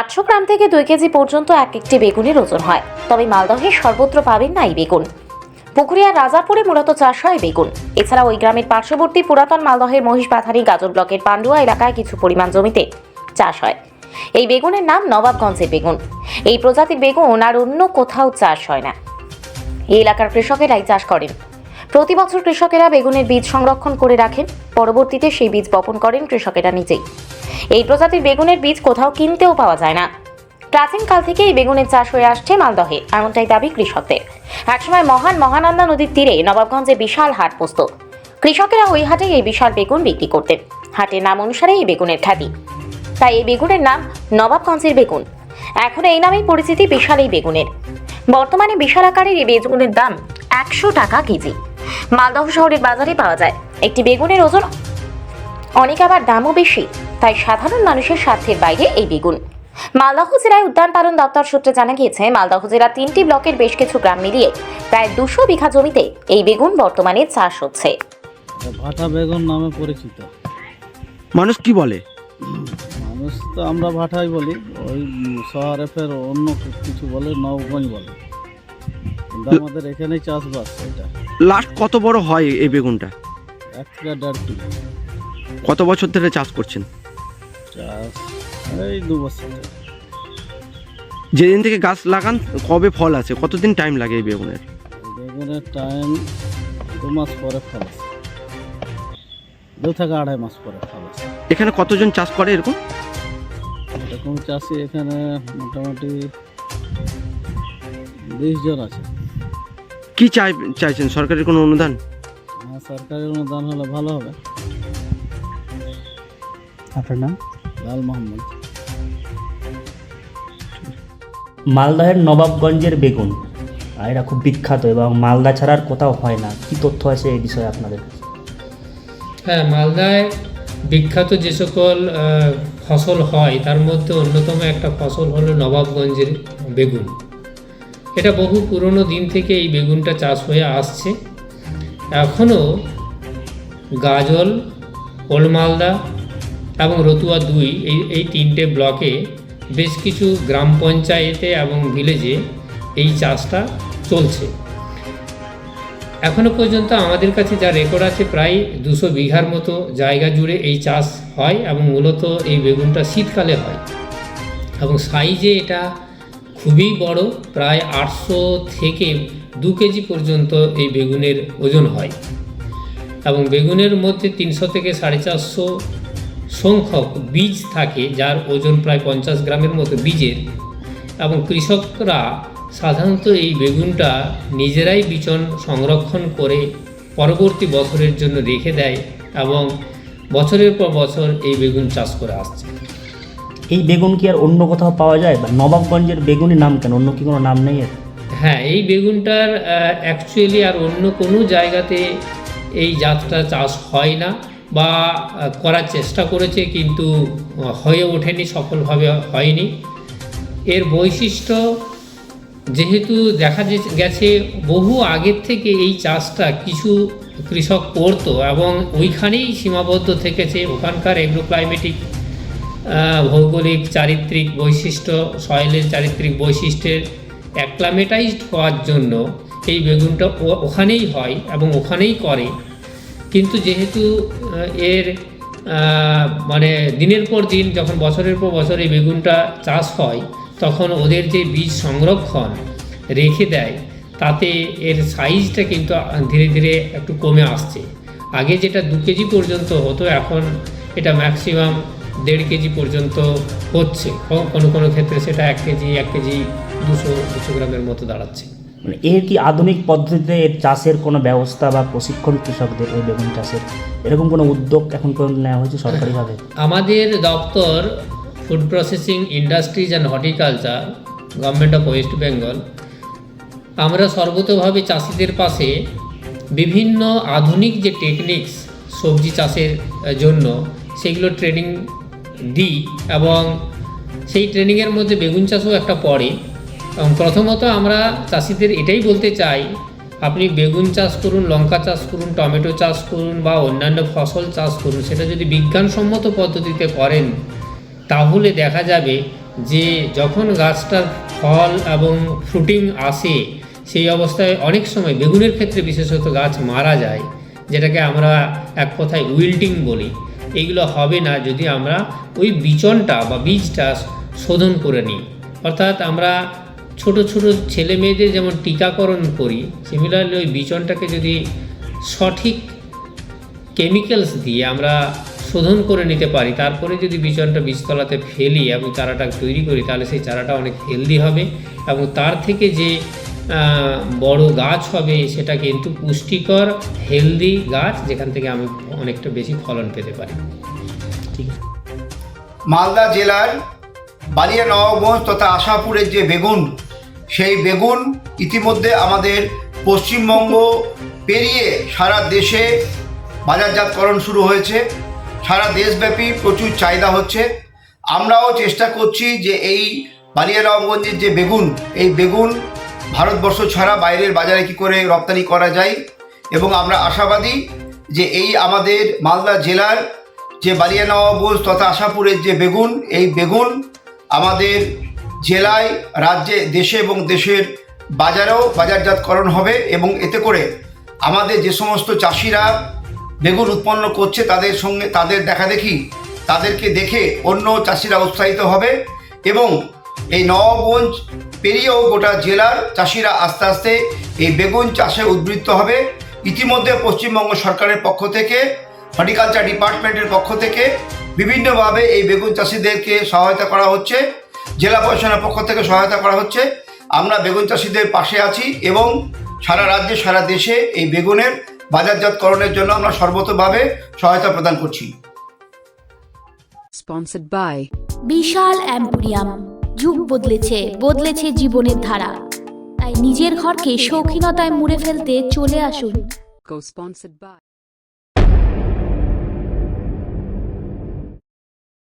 আটশো গ্রাম থেকে দুই কেজি পর্যন্ত এক একটি বেগুনের ওজন হয়। তবে মালদহে সর্বত্র পাবেন না এই বেগুন। পুকুরিয়ার রাজাপুরে মূলত চাষ হয় বেগুন। এছাড়া ওই গ্রামের পার্শ্ববর্তী পুরাতন মালদহের মহিষ মহিষপাথারি গাজর ব্লকের পান্ডুয়া এলাকায় কিছু পরিমাণ জমিতে চাষ হয়। এই বেগুনের নাম নবাবগঞ্জের বেগুন। এই প্রজাতির বেগুন আর অন্য কোথাও চাষ হয় না। এই এলাকার কৃষকেরাই চাষ করেন। প্রতি বছর কৃষকেরা বেগুনের বীজ সংরক্ষণ করে রাখেন। পরবর্তীতে সেই বীজ বপন করেন কৃষকেরা নিজেই। এই প্রজাতির বেগুনের বীজ কোথাও কিনতেও পাওয়া যায় না। প্রাচীনকাল থেকে এই বেগুনের চাষ হয়ে আসছে মালদহে, এমনটাই দাবি কৃষকদের। একসময় মহান মহানন্দা নদীর তীরে নবাবগঞ্জে বিশাল হাট বসত। কৃষকেরা ওই হাটে এই বিশাল বেগুন বিক্রি করতেন। হাটের নাম অনুসারে এই বেগুনের খ্যাতি। তাই এই বেগুনের নাম নবাবগঞ্জের বেগুন। এখন এই নামেই পরিচিতি বিশাল এই বেগুনের। বর্তমানে বিশাল আকারের এই বেগুনের দাম একশো টাকা কেজি। মালদহ শহরের বাজারে পাওয়া যায়। একটি বেগুনের ওজন অনেক আবার দামও বেশি। তাই সাধারণ মানুষের স্বার্থের বাইরে এই বেগুন মালদহ জেলায় উদ্যান পালন দপ্তর সূত্রে জানা গিয়েছে মালদহ জেলার তিনটি ব্লকের বেশ কিছু গ্রাম মিলিয়ে প্রায় দুশো বিঘা জমিতে এই বেগুন বর্তমানে চাষ হচ্ছে। ভাটা বেগুন নামে পরিচিত। মানুষ কি বলে? মানুষ তো আমরা ভাটাই বলি ওই শহরে ফের অন্য কিছু বলে নবগঞ্জ বলে। কিন্তু আমাদের এখানেই চাষবাস এটা। লাস্ট কত বড় হয় এই বেগুনটা? এক থেকে দেড় কিলো। কত বছর ধরে চাষ করছেন? চাষ এই দু বছর। যেদিন থেকে গাছ লাগান কবে ফল আছে কতদিন টাইম লাগে এই বেগুনের? বেগুনের টাইম দু মাস পরে ফল আসে। দু থেকে আড়াই মাস পরে ফল আসে। এখানে কতজন চাষ করে এরকম? এরকম চাষি এখানে মোটামুটি বিশ জন আছে। কি চাই চাইছেন? সরকারের কোনো অনুদান? হ্যাঁ সরকারি অনুদান হলে ভালো হবে। আপনার নাম? লাল মোহাম্মদ মালদহের নবাবগঞ্জের বেগুন। আর এটা খুব বিখ্যাত এবং মালদা ছাড়া আর কোথাও হয় না। কি তথ্য আছে এই বিষয়ে আপনাদের? হ্যাঁ মালদায় বিখ্যাত যে সকল ফসল হয় তার মধ্যে অন্যতম একটা ফসল হলো নবাবগঞ্জের বেগুন। এটা বহু পুরনো দিন থেকে এই বেগুনটা চাষ হয়ে আসছে। এখনও গাজল ওল্ড মালদা এবং রতুয়া দুই, এই এই তিনটে ব্লকে বেশ কিছু গ্রাম পঞ্চায়েতে এবং ভিলেজে এই চাষটা চলছে। এখনও পর্যন্ত আমাদের কাছে যা রেকর্ড আছে প্রায় দুশো বিঘার মতো জায়গা জুড়ে এই চাষ হয় এবং মূলত এই বেগুনটা শীতকালে হয়। এবং সাইজে এটা খুবই বড়, প্রায় আটশো থেকে দু কেজি পর্যন্ত এই বেগুনের ওজন হয়। এবং বেগুনের মধ্যে তিনশো থেকে সাড়ে চারশো সংখ্যক বীজ থাকে যার ওজন প্রায় পঞ্চাশ গ্রামের মতো বীজের। এবং কৃষকরা সাধারণত এই বেগুনটা নিজেরাই বিচন সংরক্ষণ করে পরবর্তী বছরের জন্য রেখে দেয় এবং বছরের পর বছর এই বেগুন চাষ করে আসছে। এই বেগুন কি আর অন্য কোথাও পাওয়া যায়? বা নবাবগঞ্জের বেগুনের নাম কেন? অন্য কি কোনো নাম নেই এর? হ্যাঁ এই বেগুনটার অ্যাকচুয়ালি আর অন্য কোনো জায়গাতে এই জাতটা চাষ হয় না। বা করার চেষ্টা করেছে কিন্তু হয়ে ওঠেনি, সফলভাবে হয়নি। এর বৈশিষ্ট্য, যেহেতু দেখা গেছে বহু আগের থেকে এই চাষটা কিছু কৃষক করতো এবং ওইখানেই সীমাবদ্ধ থেকেছে। ওখানকার এগ্রোক্লাইমেটিক ভৌগোলিক, চারিত্রিক বৈশিষ্ট্য সয়েলের চারিত্রিক বৈশিষ্ট্যের অ্যাক্লামেটাইজড হওয়ার জন্য এই বেগুনটা ওখানেই হয় এবং ওখানেই করে। কিন্তু যেহেতু এর মানে দিনের পর দিন যখন বছরের পর বছর এই বেগুনটা চাষ হয়, তখন ওদের যে বীজ সংরক্ষণ রেখে দেয়, তাতে এর সাইজটা কিন্তু ধীরে ধীরে একটু কমে আসছে। আগে যেটা দু কেজি পর্যন্ত হতো, এখন এটা ম্যাক্সিমাম দেড় কেজি পর্যন্ত হচ্ছে। কোনো কোনো ক্ষেত্রে সেটা এক কেজি এক কেজি দুশো দুশো গ্রামের মতো দাঁড়াচ্ছে। মানে এর কি আধুনিক পদ্ধতিতে এর চাষের কোনো ব্যবস্থা বা প্রশিক্ষণ কৃষকদের এই বেগুন চাষের এরকম কোনো উদ্যোগ এখন পর্যন্ত নেওয়া হয়েছে সরকারিভাবে? আমাদের দপ্তর food processing industries and horticulture, government of west Bengal, আমরা সর্বতভাবে চাষিদের পাশে বিভিন্ন আধুনিক যে টেকনিক্স সবজি চাষের জন্য সেগুলো ট্রেনিং দিই এবং সেই ট্রেনিংয়ের মধ্যে বেগুন চাষও একটা পড়ে। এবং প্রথমত আমরা চাষিদের এটাই বলতে চাই, আপনি বেগুন চাষ করুন, লঙ্কা চাষ করুন, টমেটো চাষ করুন বা অন্যান্য ফসল চাষ করুন, সেটা যদি বিজ্ঞানসম্মত পদ্ধতিতে করেন, তাহলে দেখা যাবে যে যখন গাছটার ফল এবং ফ্রুটিং আসে, সেই অবস্থায় অনেক সময় বেগুনের ক্ষেত্রে বিশেষত গাছ মারা যায়, যেটাকে আমরা এক কথায় উইল্টিং বলি। এগুলো হবে না যদি আমরা ওই বিচনটা বা বীজটা শোধন করে নিই। অর্থাৎ আমরা ছোট ছোট ছেলে মেয়েদের যেমন টিকাকরণ করি সিমিলারলি ওই বিচনটাকে যদি সঠিক কেমিক্যালস দিয়ে আমরা শোধন করে নিতে পারি তারপরে যদি বিচনটা বীজতলাতে ফেলি এবং চারাটা তৈরি করি তাহলে সেই চারাটা অনেক হেলদি হবে এবং তার থেকে যে বড় গাছ হবে সেটা কিন্তু পুষ্টিকর হেলদি গাছ যেখান থেকে আমি অনেকটা বেশি ফলন পেতে পারি। ঠিক। মালদা জেলার বালিয়া নবাবগঞ্জ তথা আশাপুরের যে বেগুন সেই বেগুন ইতিমধ্যে আমাদের পশ্চিমবঙ্গ পেরিয়ে সারা দেশে বাজারজাতকরণ শুরু হয়েছে। সারা দেশব্যাপী প্রচুর চাহিদা হচ্ছে। আমরাও চেষ্টা করছি যে এই বালিয়া নবাবগঞ্জের যে বেগুন, এই বেগুন ভারতবর্ষ ছাড়া বাইরের বাজারে কি করে রপ্তানি করা যায় এবং আমরা আশাবাদী যে এই আমাদের মালদা জেলার যে বালিয়া নবাবগঞ্জ তথা আশাপুরের যে বেগুন, এই বেগুন আমাদের জেলায়, রাজ্যে, দেশে এবং দেশের বাজারেও বাজারজাতকরণ হবে এবং এতে করে আমাদের যে সমস্ত চাষিরা বেগুন উৎপন্ন করছে তাদের সঙ্গে তাদের দেখা দেখি তাদেরকে দেখে অন্য চাষিরা উৎসাহিত হবে এবং এই নবাবগঞ্জ পেরিয়েও গোটা জেলার চাষিরা আস্তে আস্তে এই বেগুন চাষে উদ্বৃত্ত হবে। ইতিমধ্যে পশ্চিমবঙ্গ সরকারের পক্ষ থেকে, হর্টিকালচার ডিপার্টমেন্টের পক্ষ থেকে বিভিন্নভাবে এই বেগুন চাষিদেরকে সহায়তা করা হচ্ছে। জেলা প্রশাসনের পক্ষ থেকে সহায়তা করা হচ্ছে। আমরা বেগুন চাষিদের পাশে আছি এবং সারা রাজ্যে সারা দেশে এই বেগুনের বাজারজাতকরণের জন্য আমরা সর্বতভাবে সহায়তা প্রদান করছি। Sponsored by Bishal emporium. যুগ বদলেছে বদলেছে জীবনের ধারা। তাই নিজের ঘরকে শৌখিনতায় মুড়ে ফেলতে চলে আসুন। Co sponsored by